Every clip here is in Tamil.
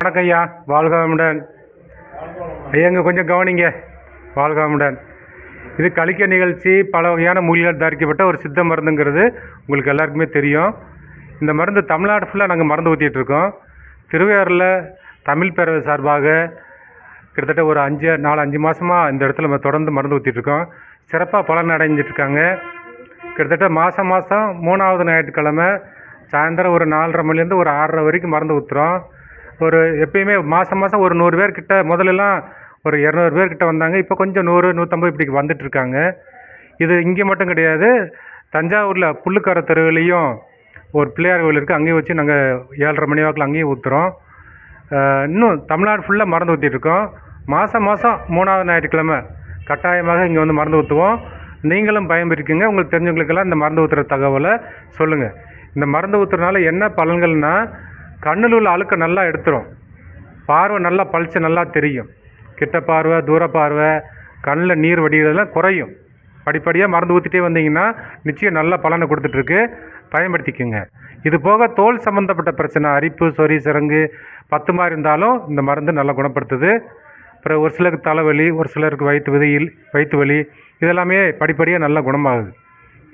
வணக்கம் ஐயா வாழ்க ஐயாங்க கொஞ்சம் கவனிங்க. வாழ்காமுடன் இது கலிக்க நிகழ்ச்சி பல வகையான மூலிகள் தயாரிக்கப்பட்ட ஒரு சித்த மருந்துங்கிறது உங்களுக்கு எல்லாருக்குமே தெரியும். இந்த மருந்து தமிழ்நாடு ஃபுல்லாக நாங்கள் மருந்து ஊற்றிட்டுருக்கோம் திருவையாறில் தமிழ் பேரவை சார்பாக கிட்டத்தட்ட ஒரு அஞ்சு நாலு அஞ்சு மாதமாக இந்த இடத்துல நம்ம தொடர்ந்து மருந்து ஊற்றிட்டுருக்கோம் சிறப்பாக பலன் அடைஞ்சிட்ருக்காங்க கிட்டத்தட்ட மாதம் மாதம் மூணாவது ஞாயிற்றுக்கிழமை சாயந்தரம் ஒரு நாலரை மணிலேருந்து ஒரு ஆறரை வரைக்கும் மருந்து ஊற்றுறோம் ஒரு எப்பயுமே மாதம் மாதம் ஒரு நூறு பேர்கிட்ட முதலெல்லாம் முதல்லலாம் ஒரு இரநூறு பேர்கிட்ட வந்தாங்க. இப்போ கொஞ்சம் நூறு நூற்றம்பது இப்படி வந்துட்டுருக்காங்க. இது இங்கே மட்டும் கிடையாது. தஞ்சாவூரில் புல்லுக்கார தெருவிலையும் ஒரு பிள்ளையார் கோவில் இருக்குது அங்கேயும் வச்சு நாங்கள் ஏழரை மணி வாக்கில் அங்கேயும் ஊற்றுறோம் இன்னும் தமிழ்நாடு ஃபுல்லாக மருந்து ஊற்றிட்டுருக்கோம் மாதம் மாதம் மூணாவது ஞாயிற்றுக்கிழமை கட்டாயமாக இங்கே வந்து மருந்து ஊற்றுவோம் நீங்களும் பயன்பெறுக்கீங்க உங்களுக்கு தெரிஞ்சவங்களுக்கெல்லாம் இந்த மருந்து ஊற்றுற தகவலை சொல்லுங்கள் இந்த மருந்து ஊற்றுறதுனால என்ன பலன்கள்னா கண்ணில் உள்ள அழுக்கை நல்லா எடுத்துரும். பார்வை நல்லா பளிச்சு நல்லா தெரியும். கிட்ட பார்வை தூர பார்வை கண்ணில் நீர் வடிகிறதெல்லாம் குறையும். படிப்படியாக மருந்து ஊற்றிட்டே வந்தீங்கன்னா நிச்சயம் நல்ல பலனை கொடுத்துட்ருக்கு. பயன்படுத்திக்கோங்க. இது போக தோல் சம்மந்தப்பட்ட பிரச்சனை அரிப்பு சொறி சிறங்கு பத்து மாதிரி இருந்தாலும் இந்த மருந்து நல்லா குணப்படுத்துது. அப்புறம் ஒரு சிலருக்கு தலைவலி ஒரு சிலருக்கு வயிற்று விதையில் வயிற்று வலி இதெல்லாமே படிப்படியாக நல்லா குணமாகுது.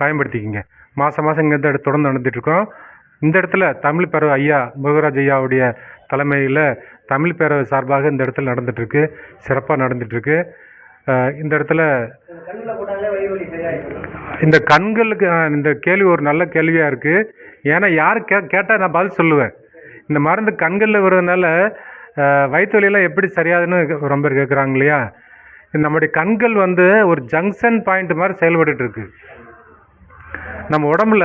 பயன்படுத்திக்கோங்க. மாதம் மாதம் இங்கேருந்து தொடர்ந்து நடந்துகிட்ருக்கோம் இந்த இடத்துல தமிழ் பேரவை ஐயா முருகராஜ் ஐயாவுடைய தலைமையில் தமிழ் பேரவை சார்பாக இந்த இடத்துல நடந்துகிட்ருக்கு சிறப்பாக நடந்துகிட்ருக்கு இந்த இடத்துல இந்த கண்களுக்கு இந்த கேள்வி ஒரு நல்ல கேள்வியாக இருக்குது ஏன்னா யார் கே கேட்டால் நான் பதில் சொல்லுவேன். இந்த மருந்து கண்களில் வர்றதுனால வயிற்று வலியெல்லாம் எப்படி சரியாதுன்னு ரொம்ப பேர் கேட்குறாங்க இல்லையா நம்முடைய கண்கள் வந்து ஒரு ஜங்ஷன் பாயிண்ட் மாதிரி செயல்பட்டுருக்கு நம்ம உடம்புல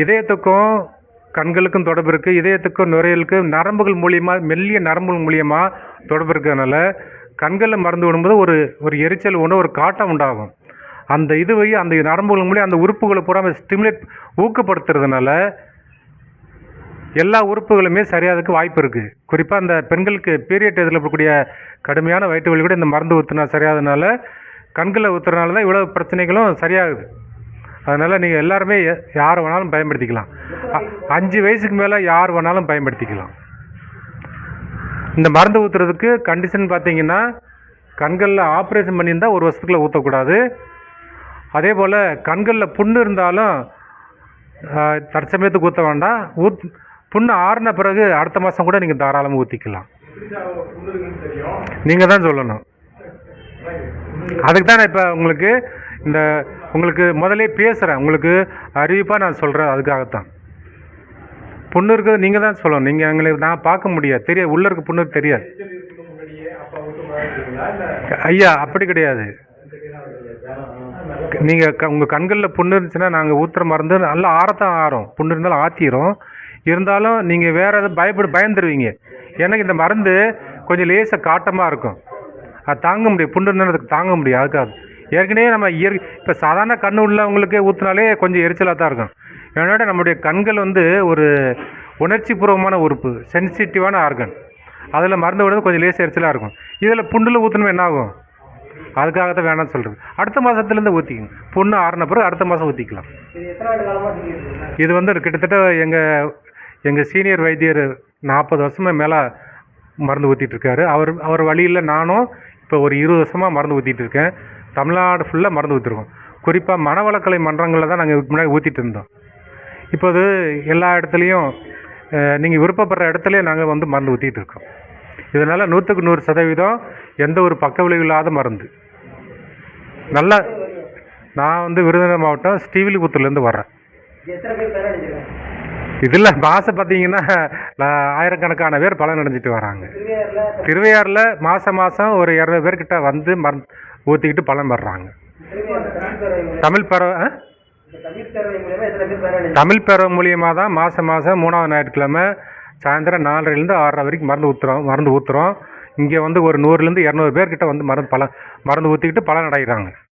இதயத்துக்கும் கண்களுக்கும் தொடர்பு இருக்குது இதயத்துக்கும் நுரையலுக்கு நரம்புகள் மூலியமாக மெல்லிய நரம்புகள் மூலியமாக தொடர்பு இருக்கிறதுனால கண்களில் மருந்து விடும்போது ஒரு ஒரு எரிச்சல் உண்டு ஒரு காட்டம் உண்டாகும். அந்த இது வை அந்த நரம்புகள் மூலியம் அந்த உறுப்புகளை பூரா ஸ்டிமுலேட் ஊக்கப்படுத்துறதுனால எல்லா உறுப்புகளுமே சரியாததுக்கு வாய்ப்பு இருக்குது குறிப்பாக அந்த பெண்களுக்கு பீரியட் இதில் இருக்கக்கூடிய கடுமையான வயிற்று வலி கூட இந்த மருந்து ஊற்றுனா சரியாததுனால கண்களில் ஊற்றுறதுனால தான் இவ்வளோ பிரச்சனைகளும் சரியாகுது. அதனால் நீங்கள் எல்லாருமே யார் வேணாலும் பயன்படுத்திக்கலாம். அஞ்சு வயசுக்கு மேலே யார் வேணாலும் பயன்படுத்திக்கலாம். இந்த மருந்து ஊற்றுறதுக்கு கண்டிஷன் பார்த்தீங்கன்னா கண்களில் ஆப்ரேஷன் பண்ணியிருந்தால் ஒரு வருஷத்துக்குள்ளே ஊற்றக்கூடாது அதே போல் கண்களில் புண்ணு இருந்தாலும் தற்சமயத்துக்கு ஊற்ற வேண்டாம். ஊத் புண்ணு ஆறின பிறகு அடுத்த மாதம் கூட நீங்கள் தாராளமாக ஊற்றிக்கலாம் நீங்கள் தான் சொல்லணும். அதுக்கு தான் இப்போ உங்களுக்கு இந்த உங்களுக்கு முதலே பேசுகிறேன் உங்களுக்கு அறிவிப்பாக நான் சொல்கிறேன் அதுக்காகத்தான். புண்ணு இருக்கிறது நீங்கள் தான் சொல்லணும். நீங்கள் எங்களுக்கு நான் பார்க்க முடியாது. தெரியாது. உள்ளே இருக்க புண்ணு தெரியாது. ஐயா அப்படி கிடையாது. நீங்கள் உங்கள் கண்களில் புண்ணு இருந்துச்சுன்னா நாங்கள் ஊற்றுற மருந்து நல்லா ஆறத்தான் ஆறும். புண்ணு இருந்தாலும் ஆற்றிரும் இருந்தாலும் நீங்கள் வேறு எதுவும் பயப்படு பயந்துருவீங்க. எனக்கு இந்த மருந்து கொஞ்சம் லேசாக காட்டமாக இருக்கும். அது தாங்க முடியும் புண்ணு இருந்தால் அதுக்கு தாங்க முடியும் அதுக்காக. ஏற்கனவே நம்ம இயற்கை இப்போ சாதாரண கண்ணு உள்ளவங்களுக்கு ஊற்றினாலே கொஞ்சம் எரிச்சலாக தான் இருக்கும். என்னோட நம்முடைய கண்கள் வந்து ஒரு உணர்ச்சி பூர்வமான உறுப்பு சென்சிட்டிவான ஆர்கன் அதில் மருந்து விடுறது கொஞ்சம் லேஸ் எரிச்சலாக இருக்கும். இதில் புண்ணில் ஊற்றணும் என்ன ஆகும்? அதுக்காக தான் வேணாம்னு சொல்கிறது அடுத்த மாதத்துலேருந்து ஊற்றிக்கங்க புண்ணு ஆறின பிறகு அடுத்த மாதம் ஊற்றிக்கலாம் இது வந்து கிட்டத்தட்ட எங்கள் எங்கள் சீனியர் வைத்தியர் நாற்பது வருஷமாக மேலே மருந்து ஊற்றிட்டுருக்காரு அவர் அவர் வழியில் நானும் இப்போ ஒரு இருபது வருஷமாக மருந்து ஊற்றிட்டுருக்கேன் தமிழ்நாடு ஃபுல்லாக மருந்து ஊற்றிருக்கோம் குறிப்பாக மனவளக்கலை மன்றங்களில் தான் நாங்கள் இதுக்கு முன்னாடி ஊற்றிட்டு இருந்தோம். இப்போ அது எல்லா இடத்துலையும் நீங்கள் விருப்பப்படுற இடத்துலையும் நாங்கள் வந்து மருந்து ஊற்றிட்டு இருக்கோம். இதனால் நூற்றுக்கு நூறு சதவீதம் எந்த ஒரு பக்க விளைவு இல்லாத மருந்து. நல்லா நான் வந்து விருதுநகர் மாவட்டம் ஸ்ரீவில்லிபுத்தூர்லேருந்து வர்றேன். இதில் மாதம் பார்த்தீங்கன்னா ஆயிரக்கணக்கான பேர் பலன் அடைஞ்சிட்டு வராங்க. திருவையாறில்? மாதம் மாதம் ஒரு இரநூறு பேர்கிட்ட வந்து மருந்து ஊற்றிக்கிட்டு பலம் பெறுறாங்க தமிழ் பறவை ஆ? தமிழ் பேரவை பறவை மூலியமாக தான் மாதம் மாதம் மூணாவது ஞாயிற்றுக்கிழமை சாயந்தரம் நாலரைலேருந்து ஆறரை வரைக்கும் மருந்து ஊற்றுறோம் மருந்து ஊற்றுறோம் இங்கே வந்து ஒரு நூறுலேருந்து இரநூறு பேர்கிட்ட வந்து மருந்து பலன் மருந்து ஊற்றிக்கிட்டு பலன் அடைகிறாங்க